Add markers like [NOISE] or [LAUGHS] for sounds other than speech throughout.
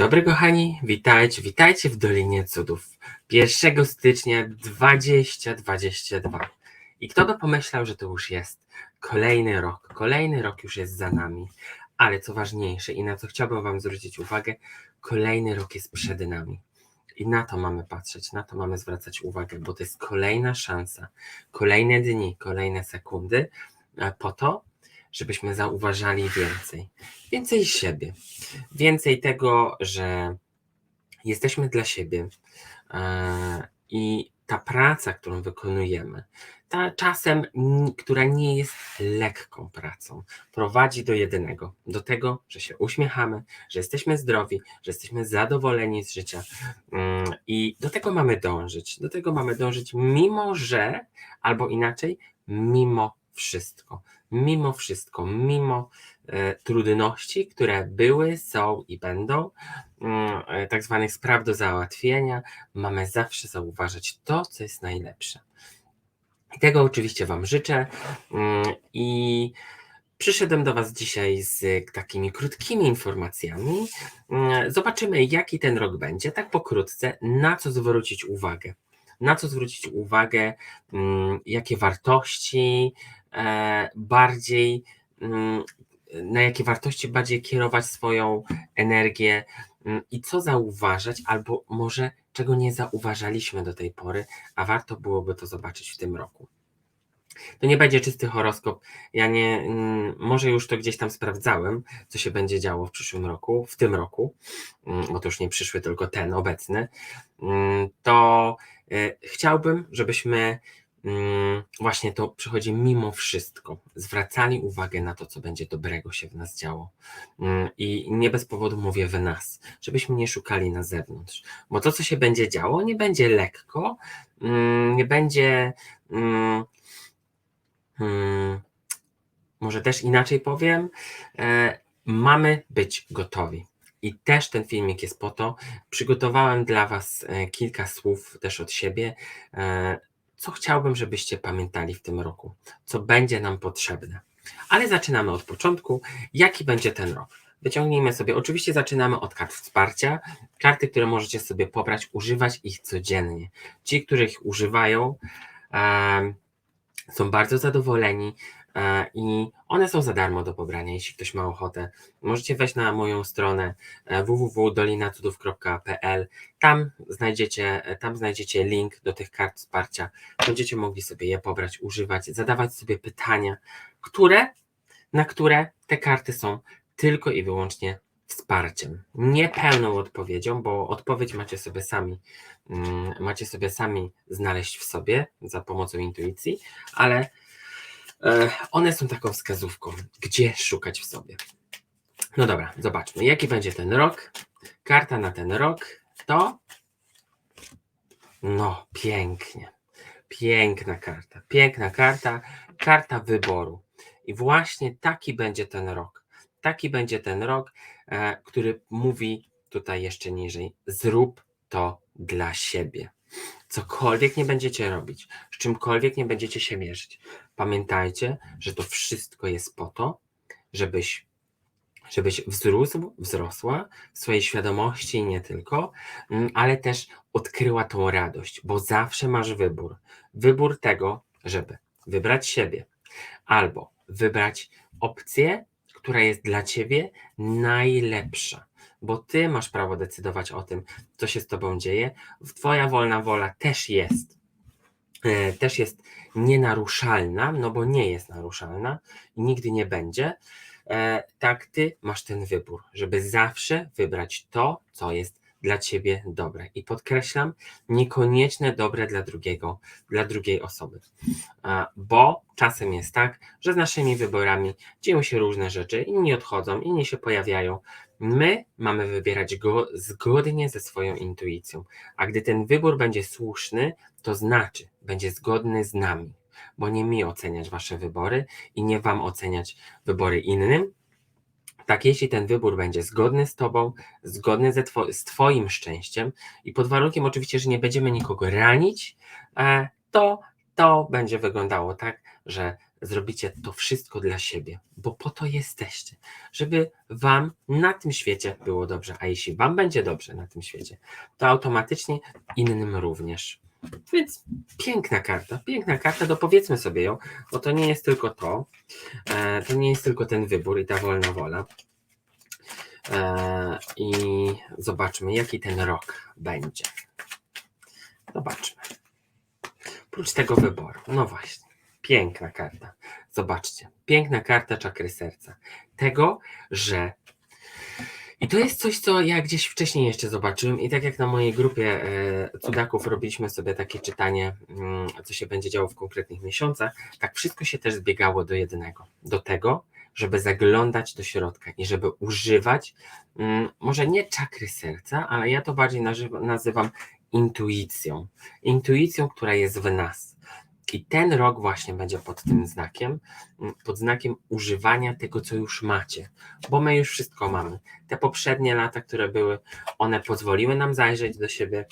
Dobry kochani, witajcie, witajcie w Dolinie Cudów. 1 stycznia 2022. I kto by pomyślał, że to już jest kolejny rok, kolejny rok już jest za nami. Ale co ważniejsze i na co chciałbym wam zwrócić uwagę, kolejny rok jest przed nami. I na to mamy patrzeć, na to mamy zwracać uwagę, bo to jest kolejna szansa, kolejne dni, kolejne sekundy e, po to, żebyśmy zauważali więcej. Więcej siebie, więcej tego, że jesteśmy dla siebie e, i ta praca, którą wykonujemy, ta czasem, która nie jest lekką pracą, prowadzi do jedynego, do tego, że się uśmiechamy, że jesteśmy zdrowi, że jesteśmy zadowoleni z życia Mm, i do tego mamy dążyć. Do tego mamy dążyć, mimo że, albo inaczej, mimo wszystko. Mimo wszystko, mimo e, trudności, które były, są i będą, mm, e, tak zwanych spraw do załatwienia, mamy zawsze zauważać to, co jest najlepsze. I tego oczywiście Wam życzę. mm, I przyszedłem do Was dzisiaj z takimi krótkimi informacjami. Mm, Zobaczymy, jaki ten rok będzie, tak pokrótce, na co zwrócić uwagę. Na co zwrócić uwagę, jakie wartości bardziej, mm, na jakie wartości bardziej kierować swoją energię mm, i co zauważać, albo może czego nie zauważaliśmy do tej pory, a warto byłoby to zobaczyć w tym roku. To nie będzie czysty horoskop. Ja nie, mm, może już to gdzieś tam sprawdzałem, co się będzie działo w przyszłym roku, w tym roku, bo to już nie przyszły, tylko ten obecny. To e, chciałbym, żebyśmy właśnie to przychodzi mimo wszystko, zwracali uwagę na to, co będzie dobrego się w nas działo. Mm, I nie bez powodu mówię w nas, żebyśmy nie szukali na zewnątrz, bo to, co się będzie działo, nie będzie lekko, mm, nie będzie. mm, może też inaczej powiem, e, mamy być gotowi. I też ten filmik jest po to. Przygotowałem dla Was e, kilka słów też od siebie, e, co chciałbym, żebyście pamiętali w tym roku, co będzie nam potrzebne. Ale zaczynamy od początku. Jaki będzie ten rok? Wyciągnijmy sobie, oczywiście zaczynamy od kart wsparcia. Karty, które możecie sobie pobrać, używać ich codziennie. Ci, którzy ich używają, em, są bardzo zadowoleni i one są za darmo do pobrania, jeśli ktoś ma ochotę. Możecie wejść na moją stronę e, www.dolinacudów.pl. Tam znajdziecie, e, tam znajdziecie link do tych kart wsparcia. Będziecie mogli sobie je pobrać, używać, zadawać sobie pytania, które, na które te karty są tylko i wyłącznie wsparciem, nie pełną odpowiedzią, bo odpowiedź macie sobie sami, mm, macie sobie sami znaleźć w sobie za pomocą intuicji, ale e, one są taką wskazówką, gdzie szukać w sobie. No dobra, zobaczmy, jaki będzie ten rok. Karta na ten rok to. No, pięknie. Piękna karta. Piękna karta. Karta wyboru. I właśnie taki będzie ten rok. Taki będzie ten rok, e, który mówi tutaj jeszcze niżej: zrób to dla siebie. Cokolwiek nie będziecie robić, z czymkolwiek nie będziecie się mierzyć, pamiętajcie, że to wszystko jest po to, żebyś, żebyś wzrósł, wzrosła w swojej świadomości nie tylko, mm, ale też odkryła tą radość, bo zawsze masz wybór. Wybór tego, żeby wybrać siebie albo wybrać opcję, która jest dla ciebie najlepsza, bo ty masz prawo decydować o tym, co się z tobą dzieje. Twoja wolna wola też jest, też jest nienaruszalna, no bo nie jest naruszalna i nigdy nie będzie. E, Tak, ty masz ten wybór, żeby zawsze wybrać to, co jest dla ciebie dobre. I podkreślam, niekoniecznie dobre dla drugiego, dla drugiej osoby. A, Bo czasem jest tak, że z naszymi wyborami dzieją się różne rzeczy, inni odchodzą, inni się pojawiają. My mamy wybierać go zgodnie ze swoją intuicją. A gdy ten wybór będzie słuszny, to znaczy będzie zgodny z nami, bo nie mi oceniać wasze wybory i nie wam oceniać wybory innym. Tak, jeśli ten wybór będzie zgodny z Tobą, zgodny ze two, z Twoim szczęściem i pod warunkiem oczywiście, że nie będziemy nikogo ranić, e, to to będzie wyglądało tak, że zrobicie to wszystko dla siebie, bo po to jesteście, żeby Wam na tym świecie było dobrze. A jeśli Wam będzie dobrze na tym świecie, to automatycznie innym również. Więc piękna karta, piękna karta, dopowiedzmy sobie ją, bo to nie jest tylko to, e, to nie jest tylko ten wybór i ta wolna wola. E, I zobaczmy, jaki ten rok będzie. Zobaczmy. Oprócz tego wyboru, no właśnie, piękna karta. Zobaczcie, piękna karta czakry serca. Tego, że. I to jest coś, co ja gdzieś wcześniej jeszcze zobaczyłem, i tak jak na mojej grupie e, cudaków robiliśmy sobie takie czytanie, mm, co się będzie działo w konkretnych miesiącach, tak wszystko się też zbiegało do jednego. Do tego, żeby zaglądać do środka i żeby używać, mm, może nie czakry serca, ale ja to bardziej nazywa- nazywam intuicją. Intuicją, która jest w nas. I ten rok właśnie będzie pod tym znakiem, mm, pod znakiem używania tego, co już macie, bo my już wszystko mamy. Te poprzednie lata, które były, one pozwoliły nam zajrzeć do siebie,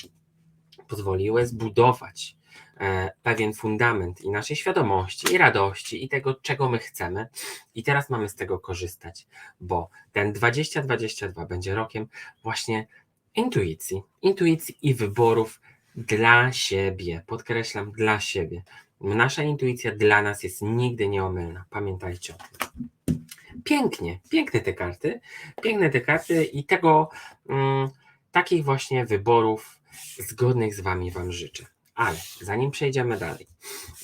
pozwoliły zbudować e, pewien fundament i naszej świadomości, i radości, i tego, czego my chcemy. I teraz mamy z tego korzystać, bo ten 2022 będzie rokiem właśnie intuicji, intuicji i wyborów dla siebie. Podkreślam, dla siebie. Nasza intuicja dla nas jest nigdy nieomylna. Pamiętajcie o tym. Pięknie, piękne te karty, piękne te karty i tego, mm, takich właśnie wyborów zgodnych z Wami Wam życzę. Ale zanim przejdziemy dalej,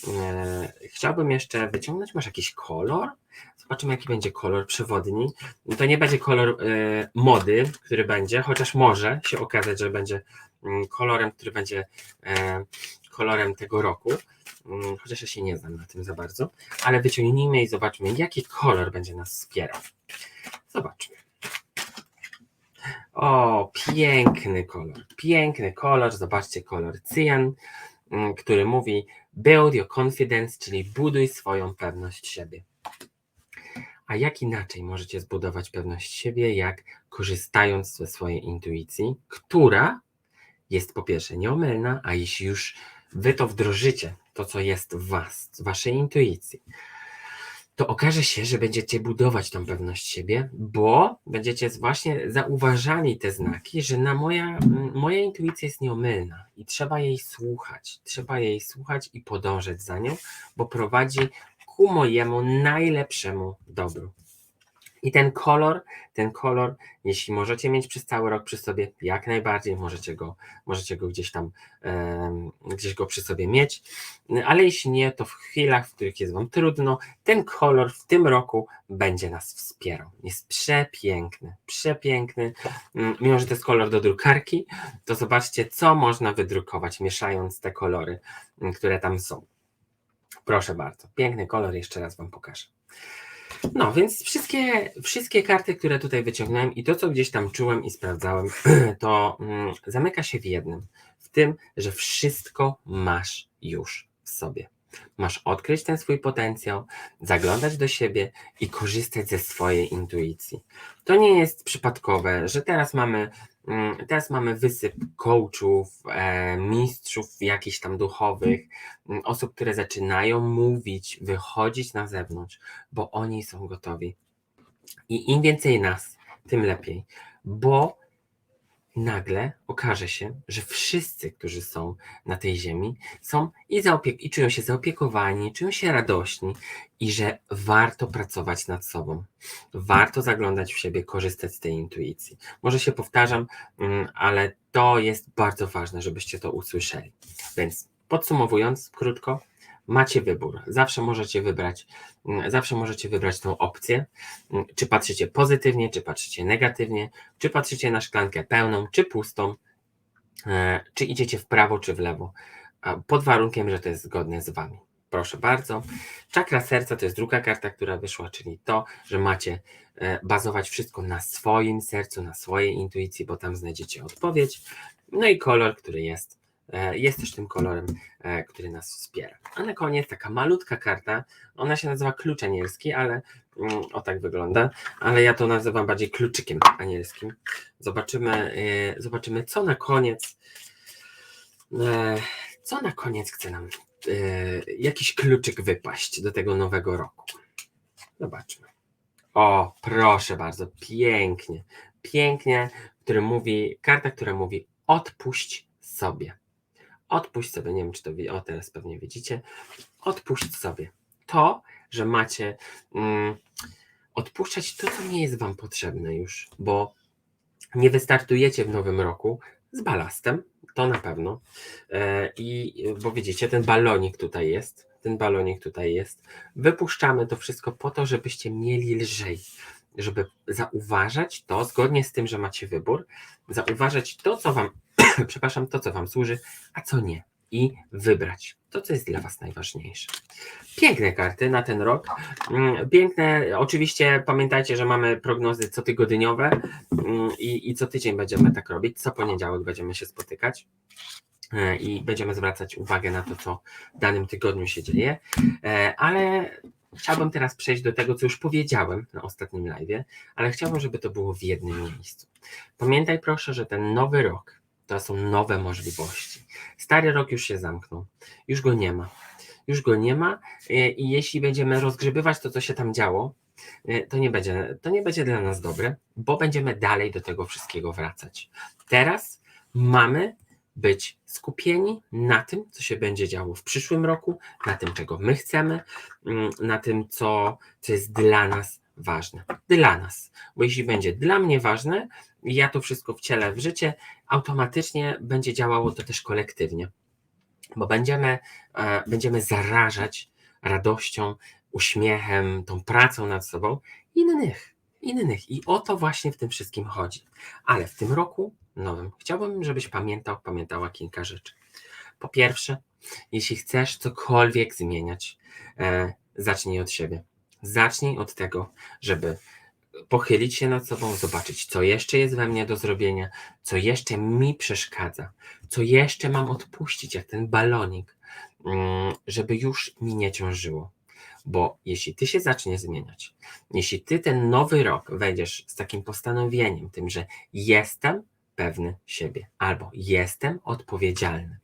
e, chciałbym jeszcze wyciągnąć, masz jakiś kolor? Zobaczymy, jaki będzie kolor przewodni. To nie będzie kolor e, mody, który będzie, chociaż może się okazać, że będzie kolorem, który będzie e, kolorem tego roku. Mm, Chociaż ja się nie znam na tym za bardzo, ale wyciągnijmy i zobaczmy, jaki kolor będzie nas wspierał. Zobaczmy. O, piękny kolor, piękny kolor. Zobaczcie, kolor cyjan, mm, który mówi build your confidence, czyli buduj swoją pewność siebie. A jak inaczej możecie zbudować pewność siebie, jak korzystając ze swojej intuicji, która jest po pierwsze nieomylna, a jeśli już wy to wdrożycie, to co jest w was, w waszej intuicji, to okaże się, że będziecie budować tą pewność siebie, bo będziecie właśnie zauważali te znaki, że na moja, moja intuicja jest nieomylna i trzeba jej słuchać. Trzeba jej słuchać i podążać za nią, bo prowadzi ku mojemu najlepszemu dobru. I ten kolor, ten kolor, jeśli możecie mieć przez cały rok przy sobie, jak najbardziej możecie go, możecie go gdzieś tam, gdzieś go przy sobie mieć, ale jeśli nie, to w chwilach, w których jest Wam trudno, ten kolor w tym roku będzie nas wspierał. Jest przepiękny, przepiękny. Mm, Mimo, że to jest kolor do drukarki, to zobaczcie, co można wydrukować, mieszając te kolory, mm, które tam są. Proszę bardzo, piękny kolor, jeszcze raz Wam pokażę. No, więc wszystkie, wszystkie karty, które tutaj wyciągnąłem i to, co gdzieś tam czułem i sprawdzałem, [CLEARS THROAT] to mm, zamyka się w jednym. W tym, że wszystko masz już w sobie. Masz odkryć ten swój potencjał, zaglądać do siebie i korzystać ze swojej intuicji. To nie jest przypadkowe, że teraz mamy, teraz mamy wysyp coachów, e, mistrzów jakichś tam duchowych, mm, osób, które zaczynają mówić, wychodzić na zewnątrz, bo oni są gotowi. I im więcej nas, tym lepiej, bo nagle okaże się, że wszyscy, którzy są na tej ziemi, są i, zaopie- i czują się zaopiekowani, czują się radośni i że warto pracować nad sobą. Warto zaglądać w siebie, korzystać z tej intuicji. Może się powtarzam, mm, ale to jest bardzo ważne, żebyście to usłyszeli. Więc podsumowując krótko, macie wybór. Zawsze możecie wybrać, mm, zawsze możecie wybrać tą opcję. Mm, Czy patrzycie pozytywnie, czy patrzycie negatywnie, czy patrzycie na szklankę pełną, czy pustą, e, czy idziecie w prawo, czy w lewo, pod warunkiem, że to jest zgodne z Wami. Proszę bardzo. Czakra serca to jest druga karta, która wyszła, czyli to, że macie e, bazować wszystko na swoim sercu, na swojej intuicji, bo tam znajdziecie odpowiedź. No i kolor, który jest, jest też tym kolorem, e, który nas wspiera. A na koniec taka malutka karta, ona się nazywa klucz anielski, ale mm, o tak wygląda, ale ja to nazywam bardziej kluczykiem anielskim. Zobaczymy, e, zobaczymy co na koniec, e, co na koniec chce nam e, jakiś kluczyk wypaść do tego nowego roku. Zobaczmy. O, proszę bardzo, pięknie, pięknie, który mówi, karta, która mówi odpuść sobie. Odpuść sobie, nie wiem czy to wi- o teraz pewnie widzicie, odpuść sobie. To, że macie mm, odpuszczać to, co nie jest wam potrzebne już, bo nie wystartujecie w nowym roku z balastem, to na pewno. E, I bo widzicie, ten balonik tutaj jest, ten balonik tutaj jest. Wypuszczamy to wszystko po to, żebyście mieli lżej, żeby zauważać to, zgodnie z tym, że macie wybór, zauważać to, co wam, [LAUGHS] przepraszam, to, co wam służy, a co nie. I wybrać to, co jest dla was najważniejsze. Piękne karty na ten rok. Mm, Piękne. Oczywiście pamiętajcie, że mamy prognozy cotygodniowe mm, i, i co tydzień będziemy tak robić. Co poniedziałek będziemy się spotykać e, i będziemy zwracać uwagę na to, co w danym tygodniu się dzieje. E, Ale chciałbym teraz przejść do tego, co już powiedziałem na ostatnim live, ale chciałbym, żeby to było w jednym miejscu. Pamiętaj proszę, że ten nowy rok to są nowe możliwości. Stary rok już się zamknął, już go nie ma. Już go nie ma e, i jeśli będziemy rozgrzebywać to, co się tam działo, e, to nie będzie, to nie będzie dla nas dobre, bo będziemy dalej do tego wszystkiego wracać. Teraz mamy być skupieni na tym, co się będzie działo w przyszłym roku, na tym, czego my chcemy, mm, na tym, co, co jest dla nas ważne. Dla nas. Bo jeśli będzie dla mnie ważne, ja to wszystko wcielę w życie, automatycznie będzie działało to też kolektywnie. Bo będziemy, e, będziemy zarażać radością, uśmiechem, tą pracą nad sobą innych. Innych. I o to właśnie w tym wszystkim chodzi. Ale w tym roku nowym chciałbym, żebyś pamiętał, pamiętała kilka rzeczy. Po pierwsze, jeśli chcesz cokolwiek zmieniać, e, zacznij od siebie. Zacznij od tego, żeby pochylić się nad sobą, zobaczyć, co jeszcze jest we mnie do zrobienia, co jeszcze mi przeszkadza, co jeszcze mam odpuścić, jak ten balonik, mm, żeby już mi nie ciążyło. Bo jeśli ty się zaczniesz zmieniać, jeśli ty ten nowy rok wejdziesz z takim postanowieniem, tym, że jestem pewny siebie albo jestem odpowiedzialny,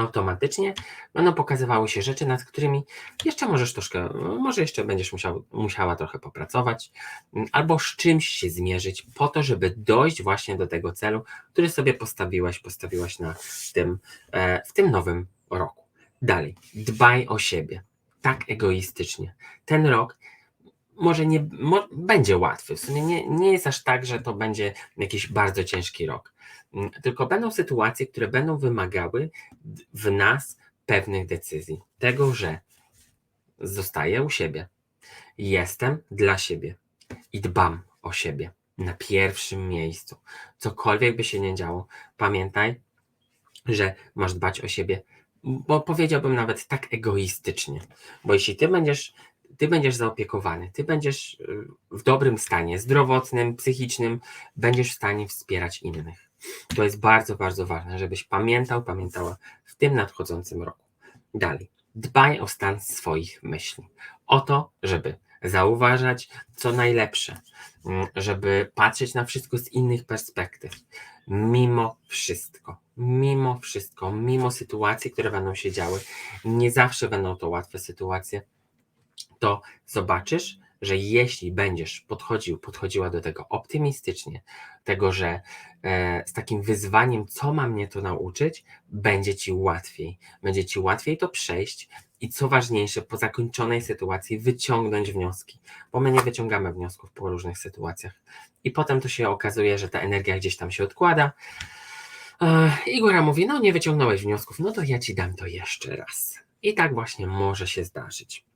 automatycznie będą pokazywały się rzeczy, nad którymi jeszcze możesz troszkę, może jeszcze będziesz musiał, musiała trochę popracować, mm, albo z czymś się zmierzyć, po to, żeby dojść właśnie do tego celu, który sobie postawiłaś, postawiłaś na tym, e, w tym nowym roku. Dalej, dbaj o siebie, tak egoistycznie. Ten rok może nie mo, będzie łatwy, w sumie nie, nie jest aż tak, że to będzie jakiś bardzo ciężki rok, Mm, tylko będą sytuacje, które będą wymagały w nas pewnych decyzji. Tego, że zostaję u siebie, jestem dla siebie i dbam o siebie na pierwszym miejscu. Cokolwiek by się nie działo, pamiętaj, że masz dbać o siebie, bo powiedziałbym nawet tak egoistycznie, bo jeśli ty będziesz ty będziesz zaopiekowany, ty będziesz y, w dobrym stanie zdrowotnym, psychicznym, będziesz w stanie wspierać innych. To jest bardzo, bardzo ważne, żebyś pamiętał, pamiętała w tym nadchodzącym roku. Dalej, dbaj o stan swoich myśli. O to, żeby zauważać, co najlepsze, mm, żeby patrzeć na wszystko z innych perspektyw. Mimo wszystko, mimo wszystko, mimo sytuacji, które będą się działy, nie zawsze będą to łatwe sytuacje, to zobaczysz, że jeśli będziesz podchodził, podchodziła do tego optymistycznie, tego, że e, z takim wyzwaniem, co ma mnie to nauczyć, będzie ci łatwiej. Będzie ci łatwiej to przejść i co ważniejsze, po zakończonej sytuacji wyciągnąć wnioski, bo my nie wyciągamy wniosków po różnych sytuacjach. I potem to się okazuje, że ta energia gdzieś tam się odkłada. E, I góra mówi: No, nie wyciągnąłeś wniosków, no to ja ci dam to jeszcze raz. I tak właśnie może się zdarzyć.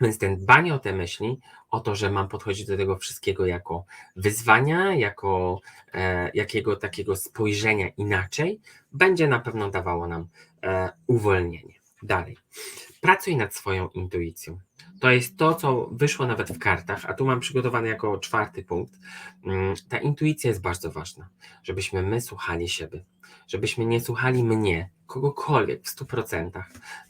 Więc ten dbanie o te myśli, o to, że mam podchodzić do tego wszystkiego jako wyzwania, jako e, jakiego takiego spojrzenia inaczej, będzie na pewno dawało nam e, uwolnienie. Dalej. Pracuj nad swoją intuicją. To jest to, co wyszło nawet w kartach, a tu mam przygotowany jako czwarty punkt. Mm, Ta intuicja jest bardzo ważna, żebyśmy my słuchali siebie, żebyśmy nie słuchali mnie, kogokolwiek w 100%,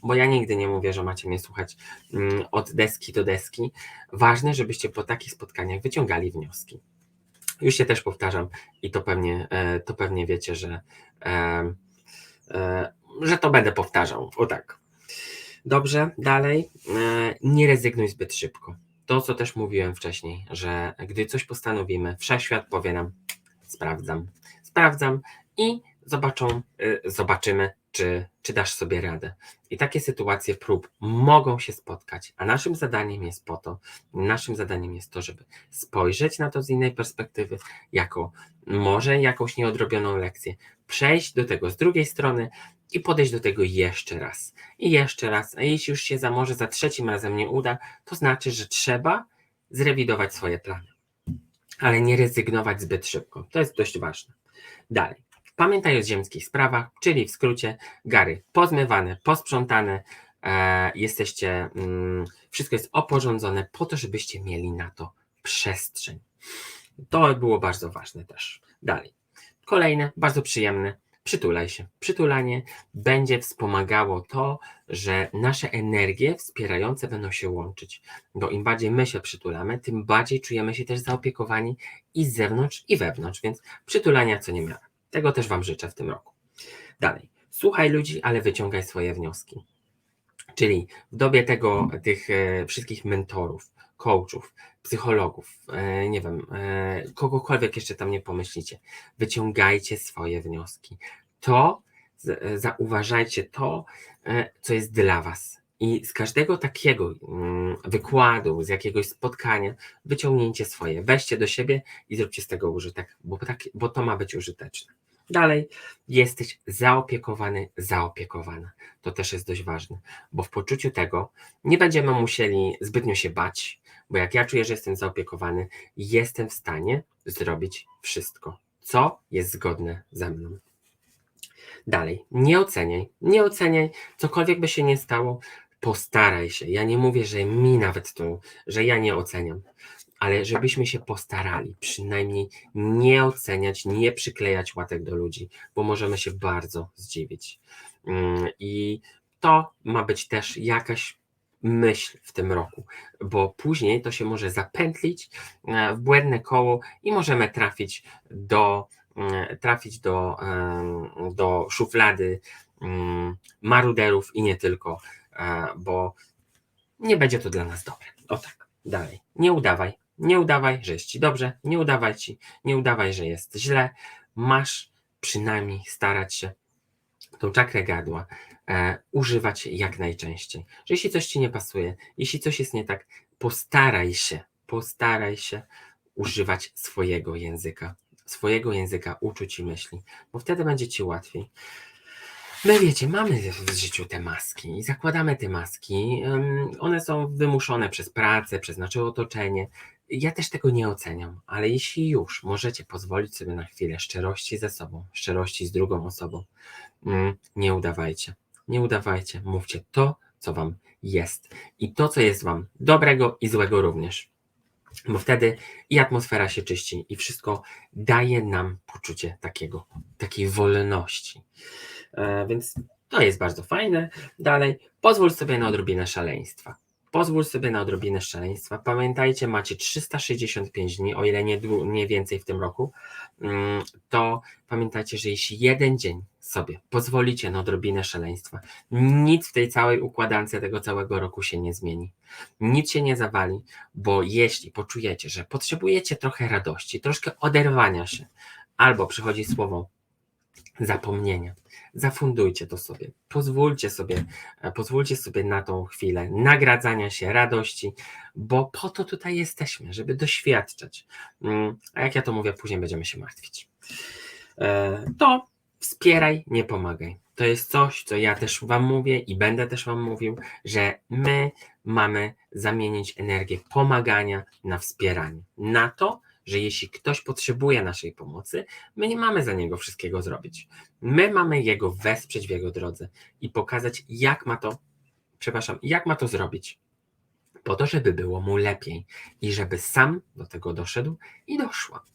bo ja nigdy nie mówię, że macie mnie słuchać mm, od deski do deski. Ważne, żebyście po takich spotkaniach wyciągali wnioski. Już się też powtarzam i to pewnie, e, to pewnie wiecie, że, e, e, że to będę powtarzał. O tak. Dobrze, dalej. E, nie rezygnuj zbyt szybko. To, co też mówiłem wcześniej, że gdy coś postanowimy, wszechświat powie nam: sprawdzam, sprawdzam i zobaczą, y, zobaczymy, czy, czy dasz sobie radę. I takie sytuacje prób mogą się spotkać, a naszym zadaniem jest po to, naszym zadaniem jest to, żeby spojrzeć na to z innej perspektywy, jako może jakąś nieodrobioną lekcję, przejść do tego z drugiej strony i podejść do tego jeszcze raz. I jeszcze raz. A jeśli już się za może za trzecim razem nie uda, to znaczy, że trzeba zrewidować swoje plany. Ale nie rezygnować zbyt szybko. To jest dość ważne. Dalej. Pamiętaj o ziemskich sprawach, czyli w skrócie gary pozmywane, posprzątane, e, jesteście, mm, wszystko jest oporządzone po to, żebyście mieli na to przestrzeń. To było bardzo ważne też. Dalej. Kolejne, bardzo przyjemne, przytulaj się. Przytulanie będzie wspomagało to, że nasze energie wspierające będą się łączyć. Bo im bardziej my się przytulamy, tym bardziej czujemy się też zaopiekowani i z zewnątrz, i wewnątrz, więc przytulania co nie miara. Tego też Wam życzę w tym roku. Dalej. Słuchaj ludzi, ale wyciągaj swoje wnioski. Czyli w dobie tego, tych e, wszystkich mentorów, coachów, psychologów, e, nie wiem, e, kogokolwiek jeszcze tam nie pomyślicie, wyciągajcie swoje wnioski. To, zauważajcie to, co jest dla Was. I z każdego takiego mm, wykładu, z jakiegoś spotkania, wyciągnijcie swoje, weźcie do siebie i zróbcie z tego użytek, bo, tak, bo to ma być użyteczne. Dalej, jesteś zaopiekowany, zaopiekowana. To też jest dość ważne, bo w poczuciu tego nie będziemy musieli zbytnio się bać, bo jak ja czuję, że jestem zaopiekowany, jestem w stanie zrobić wszystko, co jest zgodne ze mną. Dalej, nie oceniaj, nie oceniaj, cokolwiek by się nie stało, postaraj się. Ja nie mówię, że mi nawet to, że ja nie oceniam ale żebyśmy się postarali przynajmniej nie oceniać, nie przyklejać łatek do ludzi, bo możemy się bardzo zdziwić. Mm, I to ma być też jakaś myśl w tym roku, bo później to się może zapętlić e, w błędne koło i możemy trafić do, e, trafić do, do szuflady mm, maruderów i nie tylko, e, bo nie będzie to dla nas dobre. O tak, dalej. Nie udawaj, nie udawaj, że jest ci dobrze, nie udawaj ci, nie udawaj, że jest źle. Masz przynajmniej starać się tą czakrę gadła używać jak najczęściej. Że jeśli coś ci nie pasuje, jeśli coś jest nie tak, postaraj się, postaraj się używać swojego języka, swojego języka uczuć i myśli, bo wtedy będzie ci łatwiej. My wiecie, mamy w życiu te maski i zakładamy te maski. One są wymuszone przez pracę, przez nasze otoczenie. Ja też tego nie oceniam, ale jeśli już możecie pozwolić sobie na chwilę szczerości ze sobą, szczerości z drugą osobą, mm, nie udawajcie. Nie udawajcie, mówcie to, co wam jest. I to, co jest wam dobrego i złego również. Bo wtedy i atmosfera się czyści, i wszystko daje nam poczucie takiego, takiej wolności. E, więc to jest bardzo fajne. Dalej, pozwól sobie na odrobinę szaleństwa. Pozwól sobie na odrobinę szaleństwa. Pamiętajcie, macie 365 dni, o ile nie, nie więcej w tym roku, mm, to pamiętajcie, że jeśli jeden dzień sobie pozwolicie na odrobinę szaleństwa, nic w tej całej układance tego całego roku się nie zmieni. Nic się nie zawali, bo jeśli poczujecie, że potrzebujecie trochę radości, troszkę oderwania się, albo przychodzi słowo zapomnienia. Zafundujcie to sobie. Pozwólcie sobie, e, pozwólcie sobie na tą chwilę nagradzania się, radości, bo po to tutaj jesteśmy, żeby doświadczać. Mm, a jak ja to mówię, później będziemy się martwić. E, to wspieraj, nie pomagaj. To jest coś, co ja też Wam mówię i będę też Wam mówił, że my mamy zamienić energię pomagania na wspieranie. Na to, że jeśli ktoś potrzebuje naszej pomocy, my nie mamy za niego wszystkiego zrobić. My mamy jego wesprzeć w jego drodze i pokazać, jak ma to, przepraszam, jak ma to zrobić. Po to, żeby było mu lepiej i żeby sam do tego doszedł i doszła.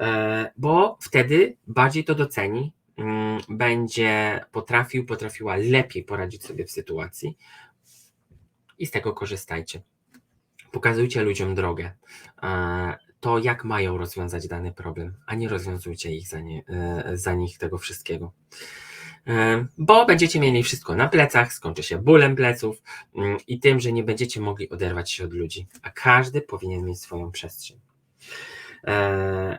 E, bo wtedy bardziej to doceni, mm, będzie potrafił, potrafiła lepiej poradzić sobie w sytuacji i z tego korzystajcie. Pokazujcie ludziom drogę. To, jak mają rozwiązać dany problem, a nie rozwiązujcie ich za, nie, e, za nich tego wszystkiego. E, Bo będziecie mieli wszystko na plecach, skończy się bólem pleców mm, i tym, że nie będziecie mogli oderwać się od ludzi, a każdy powinien mieć swoją przestrzeń. E,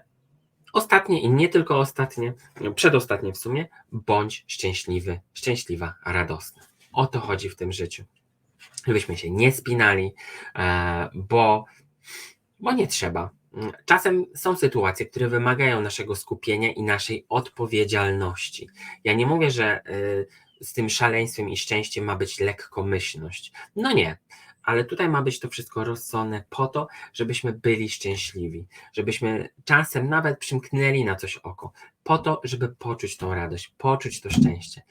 Ostatnie i nie tylko ostatnie, przedostatnie w sumie, bądź szczęśliwy, szczęśliwa, radosna. O to chodzi w tym życiu. Żebyśmy się nie spinali, bo, bo nie trzeba. Czasem są sytuacje, które wymagają naszego skupienia i naszej odpowiedzialności. Ja nie mówię, że y, z tym szaleństwem i szczęściem ma być lekkomyślność. No nie, ale tutaj ma być to wszystko rozsądne po to, żebyśmy byli szczęśliwi, żebyśmy czasem nawet przymknęli na coś oko, po to, żeby poczuć tą radość, poczuć to szczęście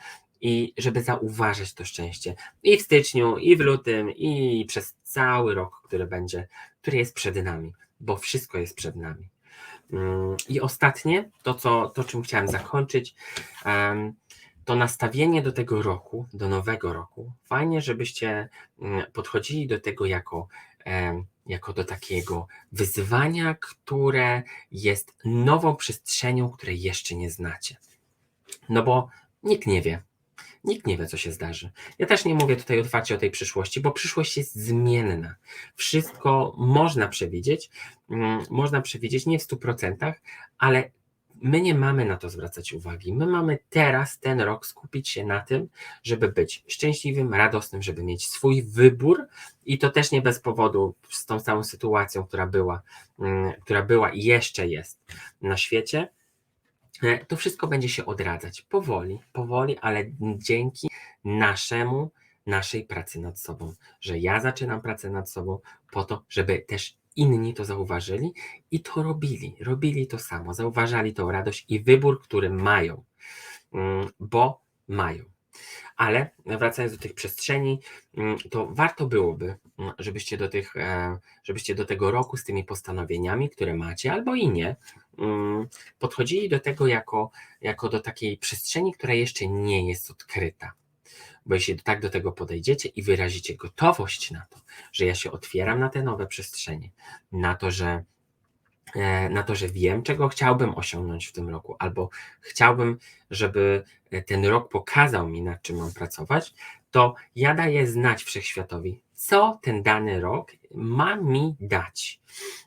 i żeby zauważać to szczęście i w styczniu, i w lutym, i przez cały rok, który będzie, który jest przed nami, bo wszystko jest przed nami. Mm, I ostatnie, to, co, to czym chciałem zakończyć, to nastawienie do tego roku, do nowego roku. Fajnie, żebyście mm, podchodzili do tego jako, jako do takiego wyzwania, które jest nową przestrzenią, której jeszcze nie znacie. No bo nikt nie wie. Nikt nie wie, co się zdarzy. Ja też nie mówię tutaj otwarcie o tej przyszłości, bo przyszłość jest zmienna. Wszystko można przewidzieć, mm, można przewidzieć nie w 100%, ale my nie mamy na to zwracać uwagi. My mamy teraz, ten rok, skupić się na tym, żeby być szczęśliwym, radosnym, żeby mieć swój wybór i to też nie bez powodu z tą całą sytuacją, która była, mm, która była i jeszcze jest na świecie. E, To wszystko będzie się odradzać powoli, powoli, ale dzięki naszemu, naszej pracy nad sobą. Że ja zaczynam pracę nad sobą po to, żeby też inni to zauważyli i to robili. Robili to samo, zauważali tą radość i wybór, który mają, Mm, bo mają. Ale wracając do tych przestrzeni, mm, to warto byłoby, mm, żebyście do, tych, e, żebyście do tego roku z tymi postanowieniami, które macie, albo i nie, mm, podchodzili do tego jako, jako do takiej przestrzeni, która jeszcze nie jest odkryta. Bo jeśli tak do tego podejdziecie i wyrazicie gotowość na to, że ja się otwieram na te nowe przestrzenie, na to, że na to, że wiem, czego chciałbym osiągnąć w tym roku, albo chciałbym, żeby e, ten rok pokazał mi, nad czym mam pracować, to ja daję znać wszechświatowi, co ten dany rok ma mi dać.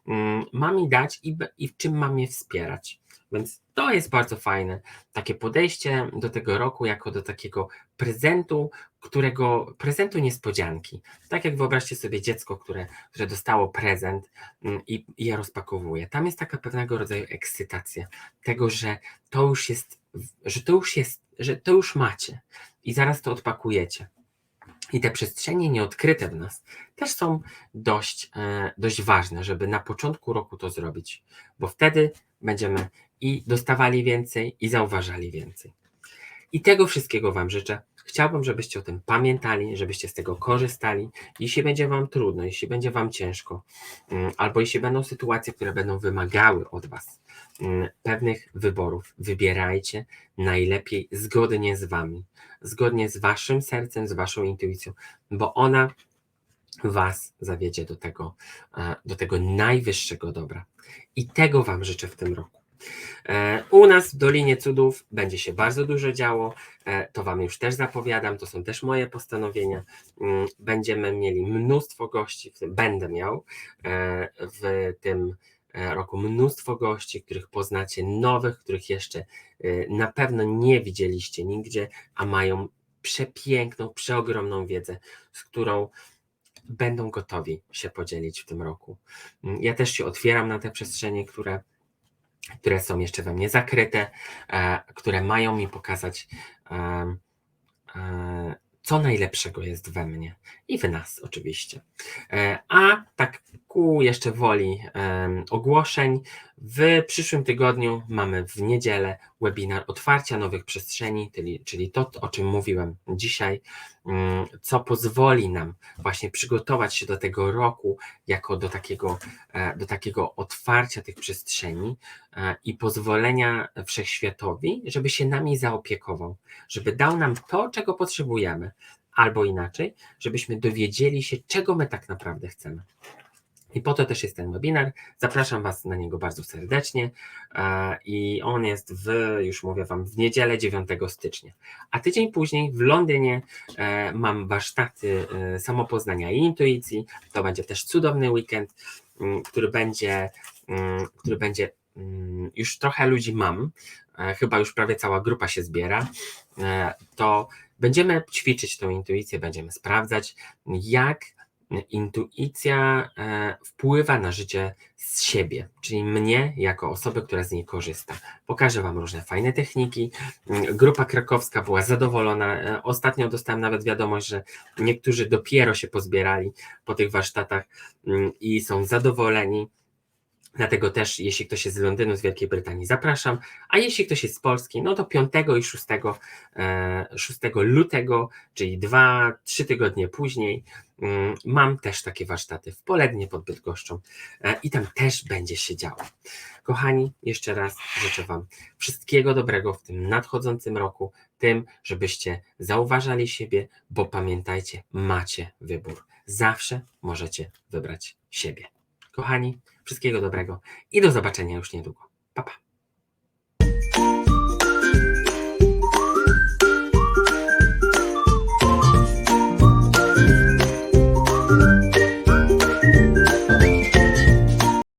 Mm, Ma mi dać i, i w czym ma mnie wspierać. Więc to jest bardzo fajne. Takie podejście do tego roku jako do takiego prezentu, którego prezentu niespodzianki. Tak jak wyobraźcie sobie dziecko, które, które dostało prezent mm, i, i je rozpakowuje. Tam jest taka pewnego rodzaju ekscytacja tego, że to już jest, że to już jest, że to już macie i zaraz to odpakujecie. I te przestrzenie nieodkryte w nas też są dość, e, dość ważne, żeby na początku roku to zrobić, bo wtedy będziemy i dostawali więcej, i zauważali więcej. I tego wszystkiego Wam życzę. Chciałbym, żebyście o tym pamiętali, żebyście z tego korzystali. Jeśli będzie Wam trudno, jeśli będzie Wam ciężko, mm, albo jeśli będą sytuacje, które będą wymagały od Was mm, pewnych wyborów, wybierajcie najlepiej zgodnie z Wami, zgodnie z Waszym sercem, z Waszą intuicją, bo ona Was zawiedzie do tego, e, do tego najwyższego dobra. I tego Wam życzę w tym roku. E, U nas w Dolinie Cudów będzie się bardzo dużo działo. e, To Wam już też zapowiadam, to są też moje postanowienia. Mm, Będziemy mieli mnóstwo gości, w tym będę miał e, w tym roku mnóstwo gości, których poznacie, nowych, których jeszcze na pewno nie widzieliście nigdzie, a mają przepiękną, przeogromną wiedzę, z którą będą gotowi się podzielić w tym roku. Mm, Ja też się otwieram na te przestrzenie, które które są jeszcze we mnie zakryte, e, które mają mi pokazać, e, e, co najlepszego jest we mnie i w nas oczywiście. A tak ku jeszcze woli ogłoszeń, w przyszłym tygodniu mamy w niedzielę webinar otwarcia nowych przestrzeni, czyli, to, o czym mówiłem dzisiaj, mm, co pozwoli nam właśnie przygotować się do tego roku jako do takiego, e, do takiego otwarcia tych przestrzeni e, i pozwolenia wszechświatowi, żeby się nami zaopiekował, żeby dał nam to, czego potrzebujemy, albo inaczej, żebyśmy dowiedzieli się, czego my tak naprawdę chcemy. I po to też jest ten webinar. Zapraszam Was na niego bardzo serdecznie. E, I on jest w, już mówię Wam, w niedzielę 9 stycznia. A tydzień później w Londynie e, mam warsztaty e, samopoznania i intuicji. To będzie też cudowny weekend, mm, który będzie, mm, który będzie mm, już trochę ludzi mam, chyba już prawie cała grupa się zbiera. To będziemy ćwiczyć tą intuicję, będziemy sprawdzać, jak intuicja e, wpływa na życie z siebie, czyli mnie jako osoby, która z niej korzysta. Pokażę Wam różne fajne techniki. Mm, Grupa krakowska była zadowolona. E, Ostatnio dostałem nawet wiadomość, że niektórzy dopiero się pozbierali po tych warsztatach mm, i są zadowoleni. Dlatego też, jeśli ktoś jest z Londynu, z Wielkiej Brytanii, zapraszam. A jeśli ktoś jest z Polski, no to 5 i 6, e, 6 lutego, czyli 2-3 tygodnie później, mm, mam też takie warsztaty w Polednie pod Bydgoszczą e, i tam też będzie się działo. Kochani, jeszcze raz życzę Wam wszystkiego dobrego w tym nadchodzącym roku, tym, żebyście zauważali siebie, bo pamiętajcie, macie wybór. Zawsze możecie wybrać siebie. Kochani, wszystkiego dobrego i do zobaczenia już niedługo. Pa, pa.